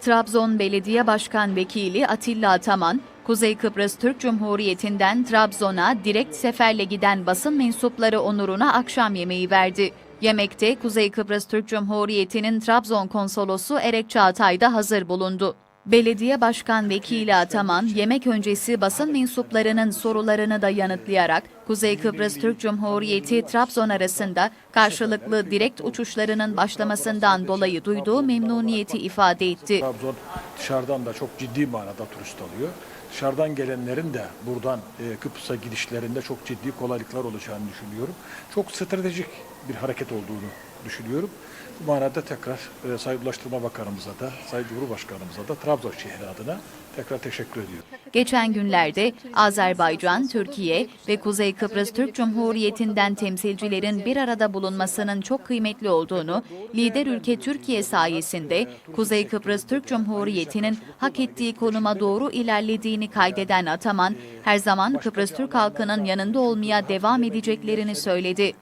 Trabzon Belediye Başkan Vekili Atilla Ataman, Kuzey Kıbrıs Türk Cumhuriyeti'nden Trabzon'a direkt seferle giden basın mensupları onuruna akşam yemeği verdi. Yemekte Kuzey Kıbrıs Türk Cumhuriyeti'nin Trabzon konsolosu Erek Çağatay da hazır bulundu. Belediye Başkan Vekili Ataman, yemek öncesi basın mensuplarının sorularını da yanıtlayarak Kuzey Kıbrıs Türk Cumhuriyeti Trabzon arasında karşılıklı direkt uçuşlarının başlamasından dolayı duyduğu memnuniyeti ifade etti. Trabzon dışarıdan da çok ciddi manada turist alıyor. Dışarıdan gelenlerin de buradan e, Kıbrıs'a gidişlerinde çok ciddi kolaylıklar olacağını düşünüyorum. Çok stratejik bir hareket olduğunu düşünüyorum. Bu manada tekrar e, Sayın Ulaştırma Bakanımıza da, Sayın Cumhurbaşkanımıza da Trabzon şehri adına tekrar teşekkür ediyorum. Geçen günlerde Azerbaycan, Türkiye ve Kuzey Kıbrıs Türk Cumhuriyeti'nden temsilcilerin bir arada bulunmasının çok kıymetli olduğunu, lider ülke Türkiye sayesinde Kuzey Kıbrıs Türk Cumhuriyeti'nin hak ettiği konuma doğru ilerlediğini kaydeden Ataman, her zaman Kıbrıs Türk halkının yanında olmaya devam edeceklerini söyledi.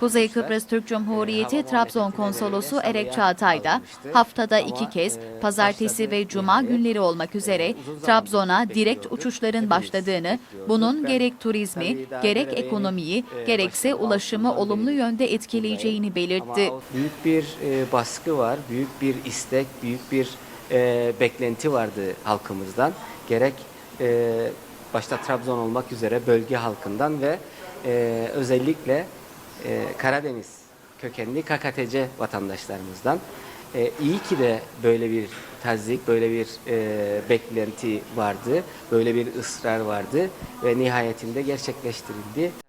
Kuzey Kıbrıs Türk Cumhuriyeti Trabzon Konsolosu Erek Çağatay da haftada iki kez pazartesi ve cuma günleri olmak üzere Trabzon'a direkt uçuşların başladığını, bunun gerek turizmi, gerek ekonomiyi, gerekse ulaşımı olumlu yönde etkileyeceğini belirtti. Büyük bir e, baskı var, büyük bir istek, büyük bir e, beklenti vardı halkımızdan. Gerek e, başta Trabzon olmak üzere bölge halkından ve e, özellikle e, Karadeniz kökenli KKTC vatandaşlarımızdan. E, iyi ki de böyle bir tazik, böyle bir e, beklenti vardı, böyle bir ısrar vardı ve nihayetinde gerçekleştirildi.